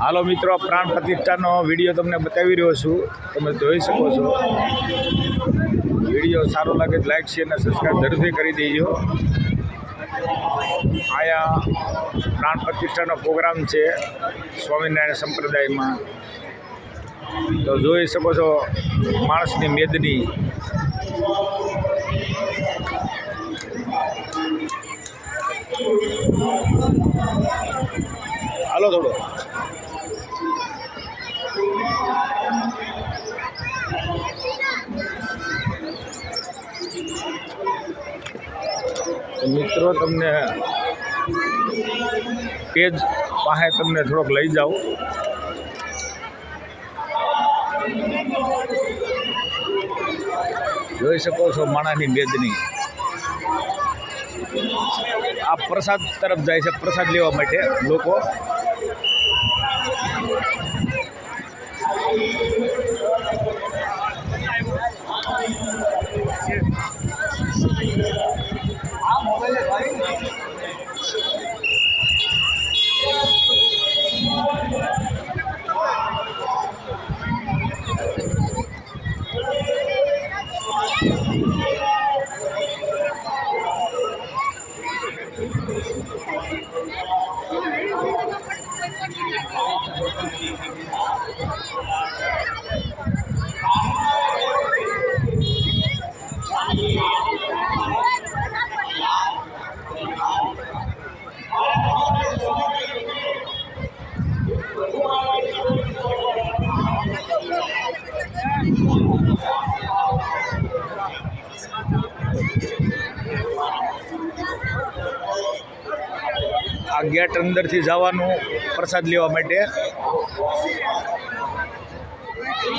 હાલો મિત્રો, પ્રાણ પ્રતિષ્ઠાનો વીડિયો તમને બતાવી રહ્યો છું. તમે જોઈ શકો છો. વીડિયો સારો લાગે લાઈક, શેર અને સબસ્ક્રાઈબ જરૂરથી કરી દેજો. આયા પ્રાણ પ્રતિષ્ઠાનો પ્રોગ્રામ છે સ્વામિનારાયણ સંપ્રદાયમાં. તો જોઈ શકો છો માણસની મેદની. હાલો થોડો તો મિત્રો તમને પેજ પાસે તમને થોડોક લઈ જાઉં જોઈ શકો છો માણાની મેદની આ પ્રસાદ તરફ જાય છે પ્રસાદ લેવા માટે લોકો આ ગેટ અંદરથી જવાનું પ્રસાદ લેવા માટે.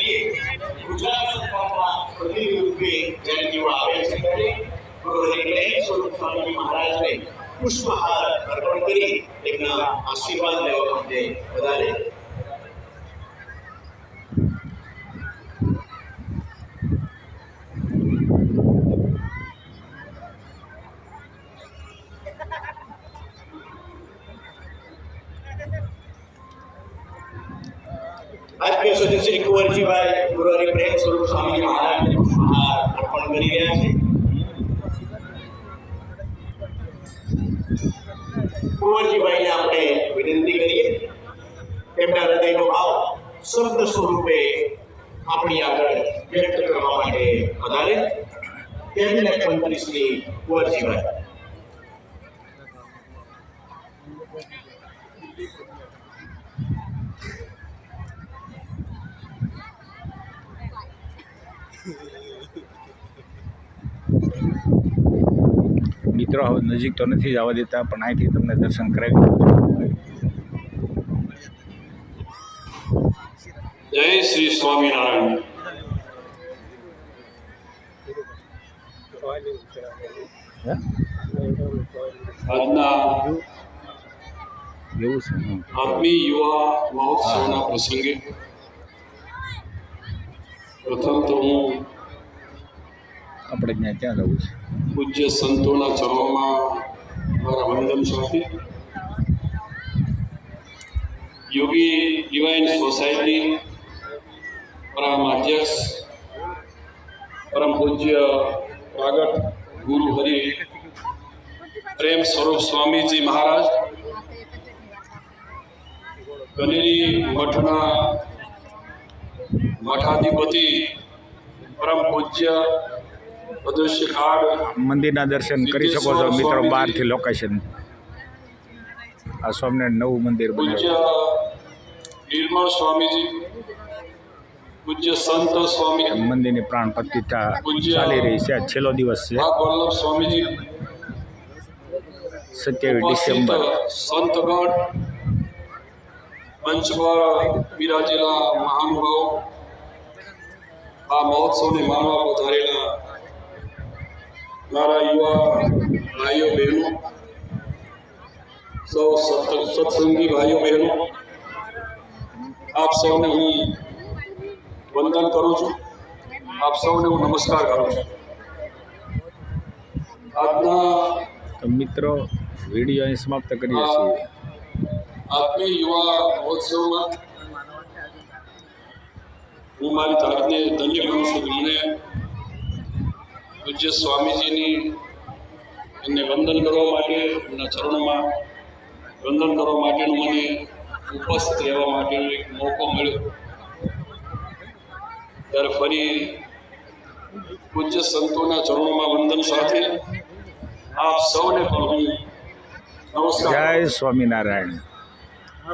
ગુજરાત સરકારના પ્રતિનિધિ જયંતિઓ આવે છે ત્યારે ગુરુ હરિગ્રહ સ્વરૂપ સ્વામી મહારાજને પુષ્પહાર અર્પણ કરી તેમના આશીર્વાદ લેવા માટે વધારે આત્મીય સદસ્ય શ્રી કુંવરજીભાઈ ગુરુ હરિપ્રેમ સ્વરૂપ સ્વામી મહારાજને પુષ્પહાર અર્પણ કરી રહ્યા છે કુંવરજીભાઈને આપણે વિનંતી કરીએ તેમના હૃદયનો ભાવ શબ્દ સ્વરૂપે આપણી આગળ વ્યક્ત કરવા માટે વધારે કેબિનેટ મંત્રી શ્રી કુંવરજીભાઈ મિત્રો હવે નજીક તો નથી જવા દેતા પણ અહીંથી તમને દર્શન કરાવી દઉં છું જય શ્રી સ્વામિનારાયણ હે? આજના એવું છે હમ. આત્મી યુવા મહોત્સવના પ્રસંગે પ્રથમ તો હું આપણે ત્યાં ત્યાં જવું છે? પૂજ્ય સંતોના ચરણોમાં મારા વંદન સાથે. યોગી ડિવાઇન સોસાયટી, પરમ અધ્યક્ષ, પરમ પૂજ્ય પ્રાગટ ગુરુ હરિ, પ્રેમ સ્વરૂપ સ્વામીજી મહારાજ કનેરી મઠના મઠાધિપતિ, પરમ પૂજ્ય મંદિરના દર્શન કરી શકો છો મિત્રો બહારથી લોકેશન આ સ્વામિનારાયણ નવું મંદિર પૂજ્ય બન્યું નિર્મળ સ્વામીજી પૂજ્ય સંત સ્વામી મંદિરની પ્રાણ પ્રતિષ્ઠા ચાલી રહી છે આ છેલ્લો દિવસ છે ભાગ વલ્લભ સ્વામીજી સત્યાવીસ ઉપસ્થિત ડિસેમ્બર સંતગણ મંચ પર બિરાજેલા મહાનુભાવો આ મહોત્સવને માણવા પધારેલા મારા યુવા ભાઈઓ બહેનો સૌ સત- સત્સંગી ભાઈઓ બહેનો આપ સૌને હું વંદન કરું છું. આપ સૌને હું નમસ્કાર કરું છું. આજના મિત્રો વીડિયો અહીં સમાપ્ત કરીએ છીએ. આત્મીય યુવા મહોત્સવમાં હું મારી તારીખને ધન્ય ગણું છું મને પૂજ્ય સ્વામીજીની એમને વંદન કરવા માટે એમના ચરણોમાં વંદન કરવા માટેનો મને ઉપસ્થિત રહેવા માટેનો એક મોકો મળ્યો. ત્યારે ફરી પૂજ્ય સંતોના ચરણોમાં વંદન સાથે આપ સૌને પણ હું નમસ્કાર જય સ્વામિનારાયણ.